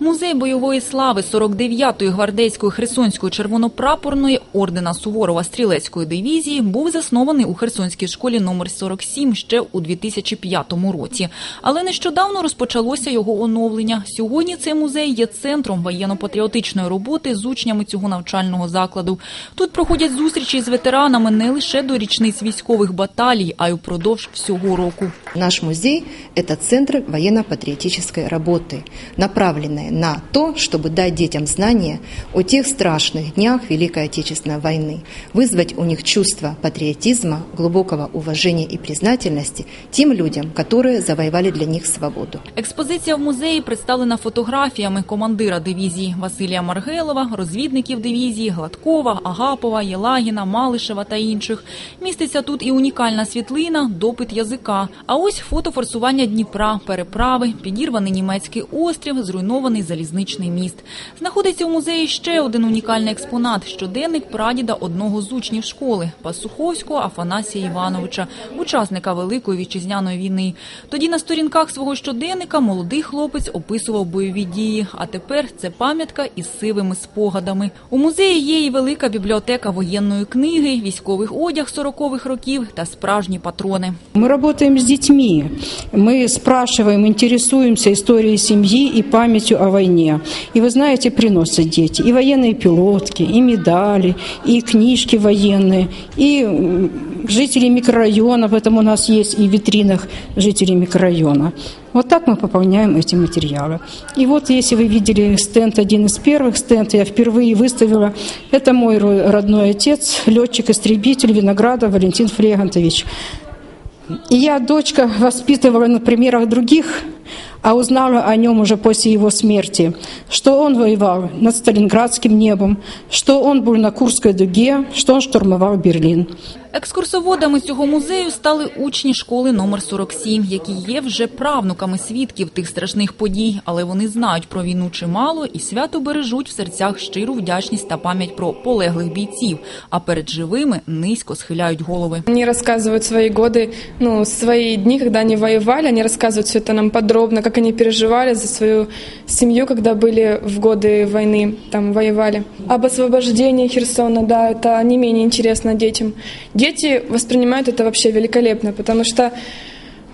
Музей бойової слави 49-ї гвардейської Херсонської червонопрапорної ордена Суворова стрілецької дивізії був заснований у Херсонській школі номер 47 ще у 2005 році. Але нещодавно розпочалося його оновлення. Сьогодні цей музей є центром воєнно-патріотичної роботи з учнями цього навчального закладу. Тут проходять зустрічі з ветеранами не лише до річниць військових баталій, а й упродовж всього року. Наш музей – это центр военно-патриотической работы, направленный на то, чтобы дать детям знания о тех страшных днях Великой Отечественной войны, вызвать у них чувство патриотизма, глубокого уважения и признательности тем людям, которые завоевали для них свободу. Експозиція в музеї представлена фотографіями командира дивізії Василія Маргелова, розвідників дивізії Гладкова, Агапова, Єлагіна, Малишева та інших. Міститься тут і унікальна світлина, допит язика. А ось фото форсування Дніпра, переправи, підірваний німецький острів, зруйнований залізничний міст. Знаходиться у музеї ще один унікальний експонат – щоденник прадіда одного з учнів школи – Пасуховського Афанасія Івановича, учасника Великої вітчизняної війни. Тоді на сторінках свого щоденника молодий хлопець описував бойові дії, а тепер це пам'ятка із сивими спогадами. У музеї є і велика бібліотека воєнної книги, військових одяг 40-х років та справжні патрони. Мы работаем с детьми. Мы спрашиваем, интересуемся историей семьи и памятью войне. И вы знаете, приносят дети и военные пилотки, и медали, и книжки военные, и жители микрорайона, поэтому у нас есть и в витринах жителей микрорайона. Вот так мы пополняем эти материалы. И вот, если вы видели стенд, один из первых стенд, я впервые выставила, это мой ро- родной отец, летчик-истребитель Виноградов Валентин Флегантович. И я, дочка, воспитывала на примерах других, а узнала о нем уже после его смерти, что он воевал над Сталинградским небом, что он был на Курской дуге, что он штурмовал Берлин. Екскурсоводами цього музею стали учні школи номер 47, які є вже правнуками свідків тих страшних подій, але вони знають про війну чимало і свято бережуть в серцях щиру вдячність та пам'ять про полеглих бійців, а перед живими низько схиляють голови. Они рассказывают свои годы, ну, свои дни, когда они воевали, они рассказывают все это нам подробно, как они переживали за свою семью, когда были в годы войны, там воевали. Об освобождении Херсона, да, это не менее интересно детям. Дети воспринимают это вообще великолепно, потому что,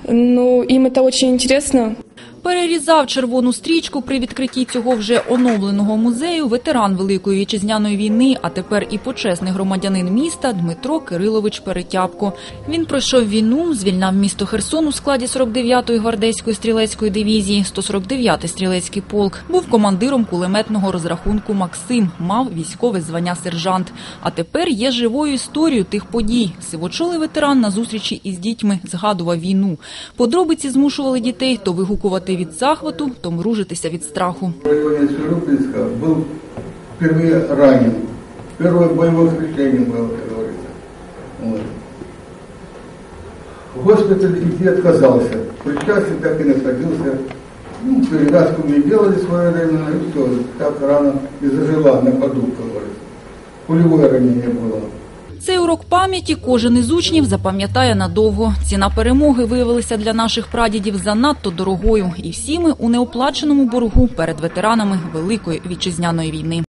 ну, им это очень интересно, Перерізав червону стрічку при відкритті цього вже оновленого музею ветеран Великої вітчизняної війни, а тепер і почесний громадянин міста Дмитро Кирилович Перетябко. Він пройшов війну, звільняв місто Херсон у складі 49-ї гвардейської стрілецької дивізії, 149-й стрілецький полк. Був командиром кулеметного розрахунку Максим, мав військове звання сержант. А тепер є живою історією тих подій. Сивочолий ветеран на зустрічі із дітьми згадував війну. Подробиці змушували дітей то вигукувати від захвату, то мружитися від страху. Районе Сюрюпинска был впервые ранен. Первое боевое крещение было, как говорится. Вот. В госпиталь идти отказался. Причастие так и находился. Ну, перевязку мне делали своевременно, и все. Так рана и зажила на ходу, как говорится. Пулевое ранение было. Цей урок пам'яті кожен із учнів запам'ятає надовго. Ціна перемоги виявилася для наших прадідів занадто дорогою, і всі ми у неоплаченому боргу перед ветеранами Великої вітчизняної війни.